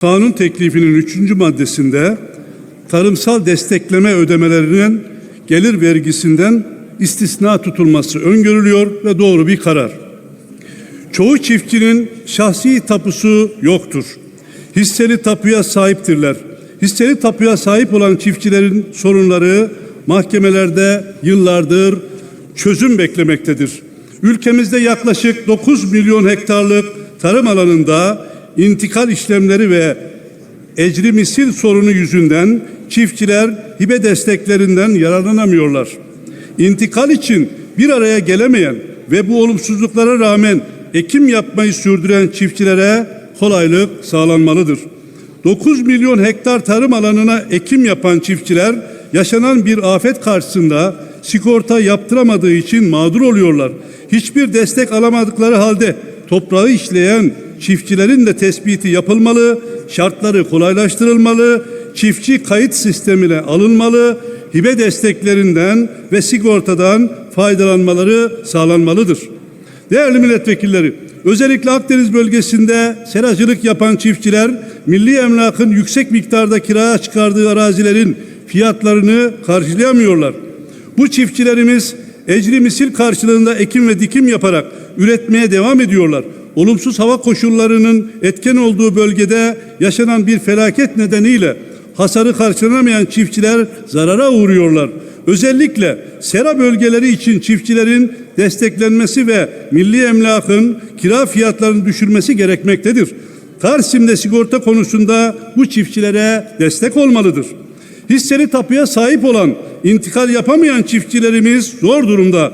Kanun teklifinin üçüncü maddesinde tarımsal destekleme ödemelerinin gelir vergisinden istisna tutulması öngörülüyor ve doğru bir karar. Çoğu çiftçinin şahsi tapusu yoktur. Hisseli tapuya sahiptirler. Hisseli tapuya sahip olan çiftçilerin sorunları mahkemelerde yıllardır çözüm beklemektedir. Ülkemizde yaklaşık 9 milyon hektarlık tarım alanında intikal işlemleri ve ecri misil sorunu yüzünden çiftçiler hibe desteklerinden yararlanamıyorlar. İntikal için bir araya gelemeyen ve bu olumsuzluklara rağmen ekim yapmayı sürdüren çiftçilere kolaylık sağlanmalıdır. 9 milyon hektar tarım alanına ekim yapan çiftçiler yaşanan bir afet karşısında sigorta yaptıramadığı için mağdur oluyorlar. Hiçbir destek alamadıkları halde toprağı işleyen çiftçilerin de tespiti yapılmalı, şartları kolaylaştırılmalı, çiftçi kayıt sistemine alınmalı, hibe desteklerinden ve sigortadan faydalanmaları sağlanmalıdır. Değerli milletvekilleri, özellikle Akdeniz bölgesinde seracılık yapan çiftçiler milli emlakın yüksek miktarda kiraya çıkardığı arazilerin fiyatlarını karşılayamıyorlar. Bu çiftçilerimiz ecri misil karşılığında ekim ve dikim yaparak üretmeye devam ediyorlar. Olumsuz hava koşullarının etken olduğu bölgede yaşanan bir felaket nedeniyle hasarı karşılanamayan çiftçiler zarara uğruyorlar. Özellikle sera bölgeleri için çiftçilerin desteklenmesi ve milli emlakın kira fiyatlarını düşürmesi gerekmektedir. Tarsim'de sigorta konusunda bu çiftçilere destek olmalıdır. Hisseli tapuya sahip olan, intikal yapamayan çiftçilerimiz zor durumda.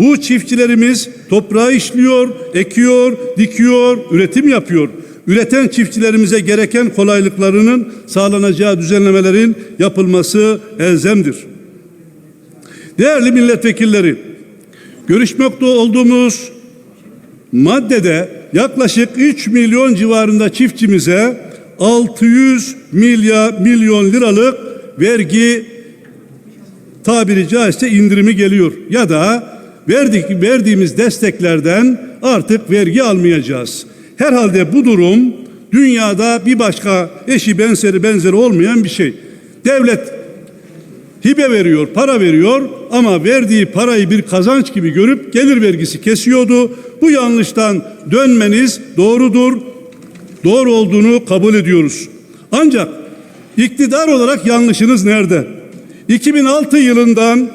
Bu çiftçilerimiz toprağı işliyor, ekiyor, dikiyor, üretim yapıyor. Üreten çiftçilerimize gereken kolaylıklarının sağlanacağı düzenlemelerin yapılması elzemdir. Değerli milletvekilleri, görüşmekte olduğumuz maddede yaklaşık 3 milyon civarında çiftçimize 600 milyar milyon liralık vergi tabiri caizse indirimi geliyor. Ya da verdik, verdiğimiz desteklerden artık vergi almayacağız. Herhalde bu durum dünyada bir başka eşi benzeri benzeri olmayan bir şey. Devlet hibe veriyor, para veriyor ama verdiği parayı bir kazanç gibi görüp gelir vergisi kesiyordu. Bu yanlıştan dönmeniz doğrudur. Doğru olduğunu kabul ediyoruz. Ancak iktidar olarak yanlışınız nerede? 2006 yılından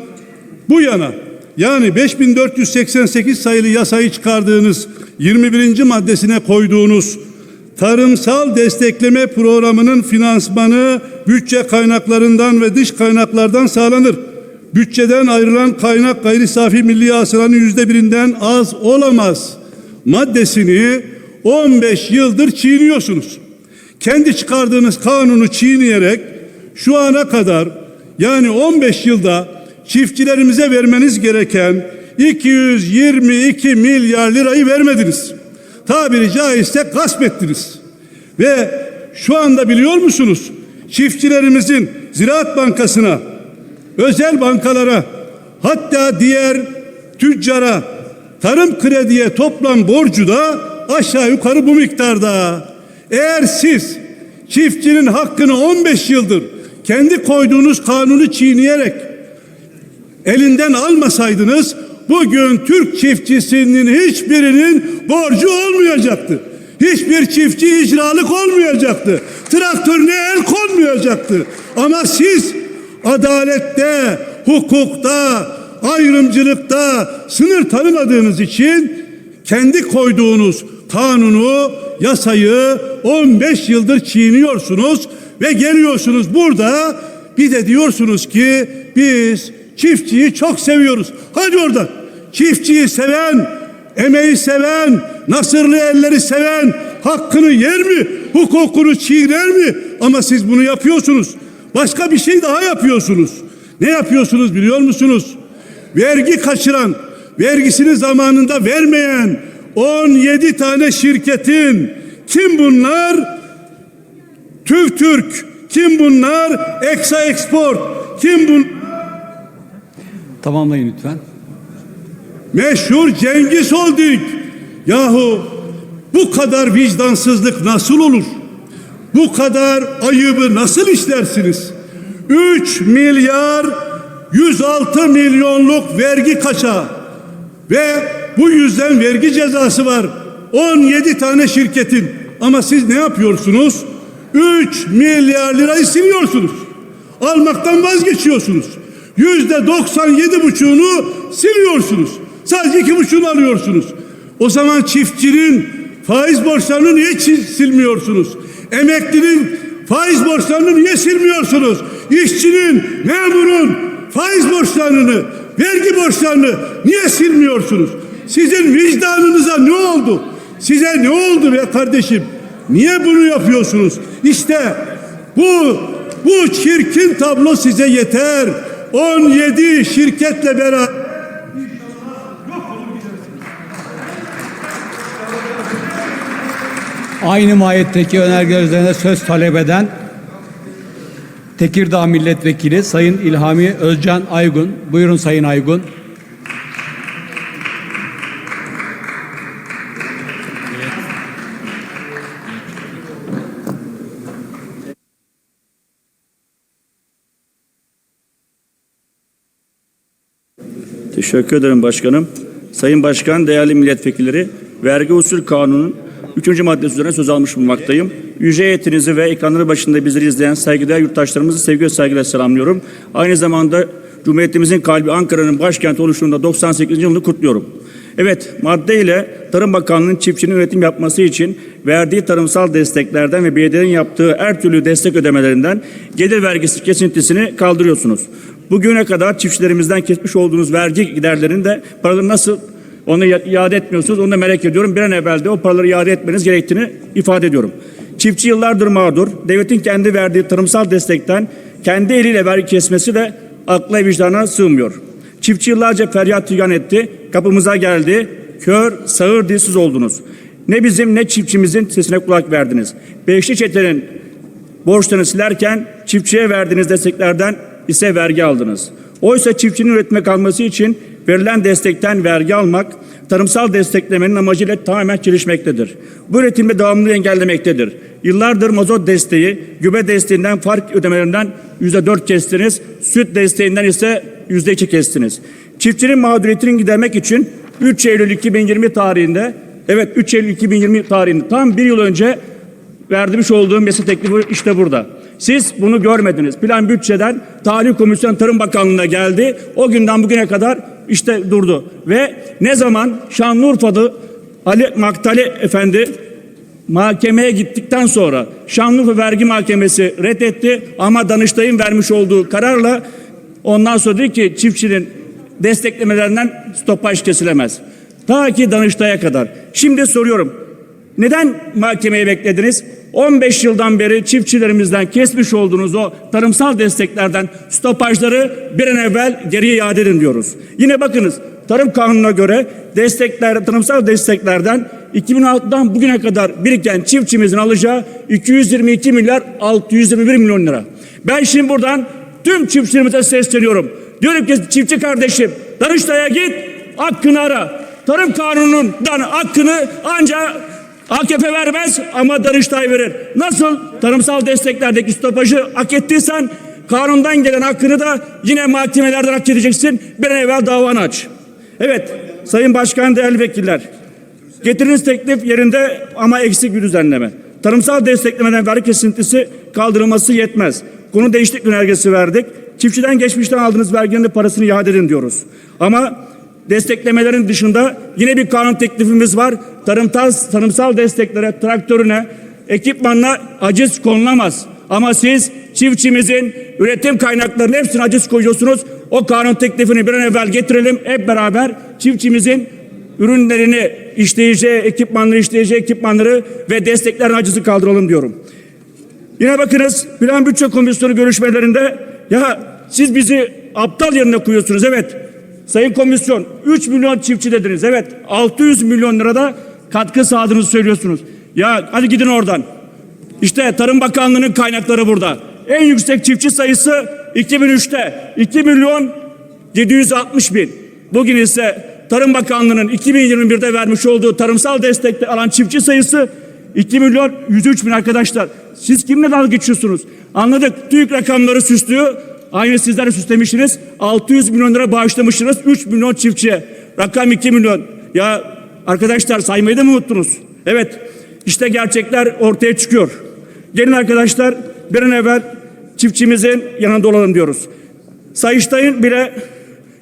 bu yana yani 5488 sayılı yasayı çıkardığınız 21. maddesine koyduğunuz tarımsal destekleme programının finansmanı bütçe kaynaklarından ve dış kaynaklardan sağlanır. Bütçeden ayrılan kaynak gayri safi milli hasılanın yüzde birinden az olamaz. Maddesini 15 yıldır çiğniyorsunuz. Kendi çıkardığınız kanunu çiğneyerek şu ana kadar yani 15 yılda çiftçilerimize vermeniz gereken 222 milyar lirayı vermediniz. Tabiri caizse gasp ettiniz. Ve şu anda biliyor musunuz? Çiftçilerimizin Ziraat Bankası'na, özel bankalara, hatta diğer tüccara, tarım krediye toplam borcu da aşağı yukarı bu miktarda. Eğer siz çiftçinin hakkını 15 yıldır kendi koyduğunuz kanunu çiğneyerek elinden almasaydınız bugün Türk çiftçisinin hiçbirinin borcu olmayacaktı. Hiçbir çiftçi icralık olmayacaktı. Traktörüne el konmayacaktı. Ama siz adalette, hukukta, ayrımcılıkta sınır tanımadığınız için kendi koyduğunuz kanunu, yasayı 15 yıldır çiğniyorsunuz ve geliyorsunuz burada bir de diyorsunuz ki biz çiftçiyi çok seviyoruz. Hadi oradan. Çiftçiyi seven, emeği seven, nasırlı elleri seven hakkını yer mi? Hukukunu çiğner mi? Ama siz bunu yapıyorsunuz. Başka bir şey daha yapıyorsunuz. Ne yapıyorsunuz biliyor musunuz? Vergi kaçıran, vergisini zamanında vermeyen 17 tane şirketin kim bunlar? TÜVTÜRK, kim bunlar? Eksa Export, kim bunlar? Tamamlayın lütfen. Meşhur Cengiz Holding. Yahu bu kadar vicdansızlık nasıl olur? bu kadar ayıbı nasıl işlersiniz? 3 milyar 106 milyonluk vergi kaçağı ve bu yüzden vergi cezası var. 17 tane şirketin ama siz ne yapıyorsunuz? 3 milyar lirayı siliyorsunuz. Almaktan vazgeçiyorsunuz. Yüzde 97 buçuğunu siliyorsunuz. Sadece iki buçuğunu alıyorsunuz. O zaman çiftçinin faiz borçlarını niye silmiyorsunuz? Emeklinin faiz borçlarını niye silmiyorsunuz? İşçinin, memurun faiz borçlarını, vergi borçlarını niye silmiyorsunuz? Sizin vicdanınıza ne oldu? Size ne oldu be kardeşim? Niye bunu yapıyorsunuz? İşte bu bu çirkin tablo size yeter. 17 şirketle beraber Aynı mahiyetteki önergeler üzerine söz talep eden Tekirdağ Milletvekili Sayın İlhami Özcan Aygun. Buyurun Sayın Aygun. Teşekkür ederim başkanım. Sayın Başkan, değerli milletvekilleri, vergi usul kanunun 3. maddesi üzerine söz almış bulunmaktayım. Yüce heyetinizi ve ekranları başında bizleri izleyen saygıdeğer yurttaşlarımızı sevgi ve saygıyla selamlıyorum. Aynı zamanda Cumhuriyetimizin kalbi Ankara'nın başkenti oluştuğunda 98. yılını kutluyorum. Evet, madde ile Tarım Bakanlığı'nın çiftçinin üretim yapması için verdiği tarımsal desteklerden ve belediyelerin yaptığı her türlü destek ödemelerinden gelir vergisi kesintisini kaldırıyorsunuz. Bugüne kadar çiftçilerimizden kesmiş olduğunuz vergi giderlerini de paraları nasıl onu iade etmiyorsunuz onu da merak ediyorum. Bir an evvel de o paraları iade etmeniz gerektiğini ifade ediyorum. Çiftçi yıllardır mağdur. Devletin kendi verdiği tarımsal destekten kendi eliyle vergi kesmesi de akla vicdana sığmıyor. Çiftçi yıllarca feryat figan etti. Kapımıza geldi. Kör, sağır, dilsiz oldunuz. Ne bizim ne çiftçimizin sesine kulak verdiniz. Beşli çetenin borçlarını silerken çiftçiye verdiğiniz desteklerden ise vergi aldınız. Oysa çiftçinin üretime kalması için verilen destekten vergi almak tarımsal desteklemenin amacıyla tamamen çelişmektedir. Bu üretimde devamlılığı engellemektedir. Yıllardır mazot desteği, gübre desteğinden fark ödemelerinden yüzde dört kestiniz, süt desteğinden ise yüzde iki kestiniz. Çiftçinin mağduriyetini gidermek için 3 Eylül 2020 tarihinde, evet 3 Eylül 2020 tarihinde tam bir yıl önce vermiş olduğum mesele teklifi işte burada. Siz bunu görmediniz. Plan bütçeden Tarih Komisyon Tarım Bakanlığı'na geldi. O günden bugüne kadar işte durdu. Ve ne zaman Şanlıurfa'da Ali Maktali Efendi mahkemeye gittikten sonra Şanlıurfa Vergi Mahkemesi reddetti ama Danıştay'ın vermiş olduğu kararla ondan sonra dedi ki çiftçinin desteklemelerinden stopaj kesilemez. Ta ki Danıştay'a kadar. Şimdi soruyorum. Neden mahkemeye beklediniz? 15 yıldan beri çiftçilerimizden kesmiş olduğunuz o tarımsal desteklerden stopajları bir an evvel geriye iade edin diyoruz. Yine bakınız tarım kanununa göre destekler, tarımsal desteklerden 2006'dan bugüne kadar biriken çiftçimizin alacağı 222 milyar 621 milyon lira. Ben şimdi buradan tüm çiftçilerimize sesleniyorum. Diyorum ki çiftçi kardeşim Danıştay'a git hakkını ara. Tarım kanunundan hakkını ancak AKP vermez ama Danıştay verir. Nasıl tarımsal desteklerdeki stopajı hak ettiysen kanundan gelen hakkını da yine mahkemelerden hak edeceksin. Bir an evvel davanı aç. Evet Sayın Başkan değerli vekiller. Getiriniz teklif yerinde ama eksik bir düzenleme. Tarımsal desteklemeden vergi kesintisi kaldırılması yetmez. Konu değişiklik önergesi verdik. Çiftçiden geçmişten aldığınız verginin parasını iade edin diyoruz. Ama desteklemelerin dışında yine bir kanun teklifimiz var. Tarımsal, tarımsal desteklere, traktörüne, ekipmanla aciz konulamaz. Ama siz çiftçimizin üretim kaynaklarının hepsini aciz koyuyorsunuz. O kanun teklifini bir an evvel getirelim. Hep beraber çiftçimizin ürünlerini işleyeceği, ekipmanları işleyeceği ekipmanları ve desteklerin acısı kaldıralım diyorum. Yine bakınız Plan Bütçe Komisyonu görüşmelerinde ya siz bizi aptal yerine koyuyorsunuz. Evet Sayın Komisyon 3 milyon çiftçi dediniz. Evet 600 milyon lirada katkı sağladığınızı söylüyorsunuz. Ya hadi gidin oradan. İşte Tarım Bakanlığı'nın kaynakları burada. En yüksek çiftçi sayısı 2003'te 2 milyon 760 bin. Bugün ise Tarım Bakanlığı'nın 2021'de vermiş olduğu tarımsal destekte alan çiftçi sayısı 2 milyon 103 bin arkadaşlar. Siz kimle dalga geçiyorsunuz? Anladık. TÜİK rakamları süslüyor. Aynı sizler süslemişsiniz. 600 milyon lira bağışlamışsınız. 3 milyon çiftçiye. Rakam 2 milyon. Ya arkadaşlar saymayı da mı unuttunuz? Evet. İşte gerçekler ortaya çıkıyor. Gelin arkadaşlar bir an evvel çiftçimizin yanında olalım diyoruz. Sayıştay'ın bile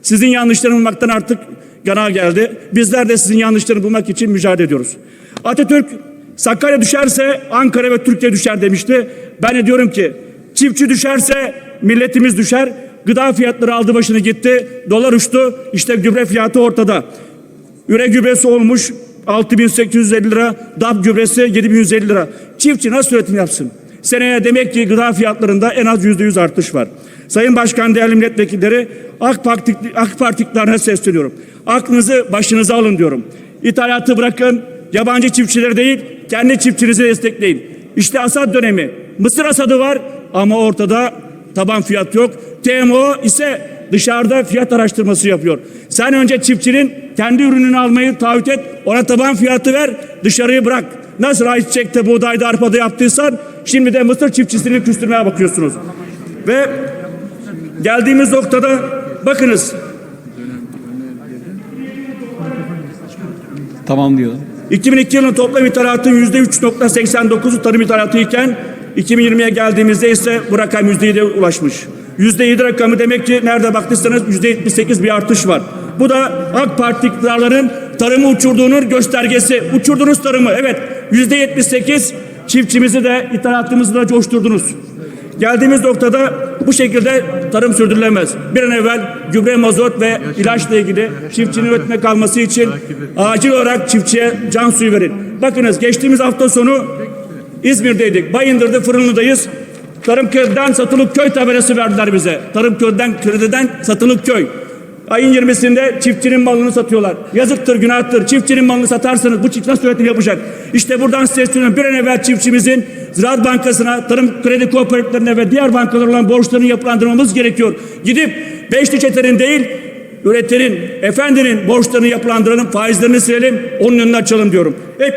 sizin yanlışlarını bulmaktan artık gana geldi. Bizler de sizin yanlışlarını bulmak için mücadele ediyoruz. Atatürk Sakarya düşerse Ankara ve Türkiye düşer demişti. Ben de diyorum ki çiftçi düşerse milletimiz düşer. Gıda fiyatları aldı başını gitti. Dolar uçtu. İşte gübre fiyatı ortada. Üre gübresi olmuş 6850 lira, DAP gübresi 7150 lira. Çiftçi nasıl üretim yapsın? Seneye demek ki gıda fiyatlarında en az yüzde yüz artış var. Sayın Başkan, değerli milletvekilleri, AK Parti, AK Partiliklerine sesleniyorum. Aklınızı başınıza alın diyorum. İthalatı bırakın, yabancı çiftçileri değil, kendi çiftçinizi destekleyin. İşte asat dönemi. Mısır asadı var ama ortada taban fiyat yok. TMO ise dışarıda fiyat araştırması yapıyor. Sen önce çiftçinin kendi ürününü almayı taahhüt et, ona taban fiyatı ver, dışarıyı bırak. Nasıl ayçiçekte, buğdayda, arpada yaptıysan şimdi de mısır çiftçisini küstürmeye bakıyorsunuz. Ve geldiğimiz noktada bakınız Tamam diyor. 2002 yılının toplam ithalatın %3.89'u tarım ithalatı iken 2020'ye geldiğimizde ise bu rakam %7'ye ulaşmış. %7 rakamı demek ki nerede baktıysanız %78 bir artış var. Bu da AK Parti iktidarların tarımı uçurduğunun göstergesi. Uçurdunuz tarımı evet %78 çiftçimizi de ithalatımızı da coşturdunuz. Geldiğimiz noktada bu şekilde tarım sürdürülemez. Bir an evvel gübre, mazot ve ilaçla ilgili çiftçinin üretime kalması için acil olarak çiftçiye can suyu verin. Bakınız geçtiğimiz hafta sonu İzmir'deydik. Bayındır'da Fırınlı'dayız. Tarım köyden satılık köy tabelası verdiler bize. Tarım köyden, krediden satılık köy. Ayın 20'sinde çiftçinin malını satıyorlar. Yazıktır, günahtır. Çiftçinin malını satarsanız bu çift nasıl üretim yapacak? İşte buradan sesleniyorum. Bir an evvel çiftçimizin Ziraat Bankası'na, tarım kredi kooperatiflerine ve diğer bankalara olan borçlarını yapılandırmamız gerekiyor. Gidip beşli çetenin değil, üretenin, efendinin borçlarını yapılandıralım, faizlerini silelim, onun önünü açalım diyorum. Hep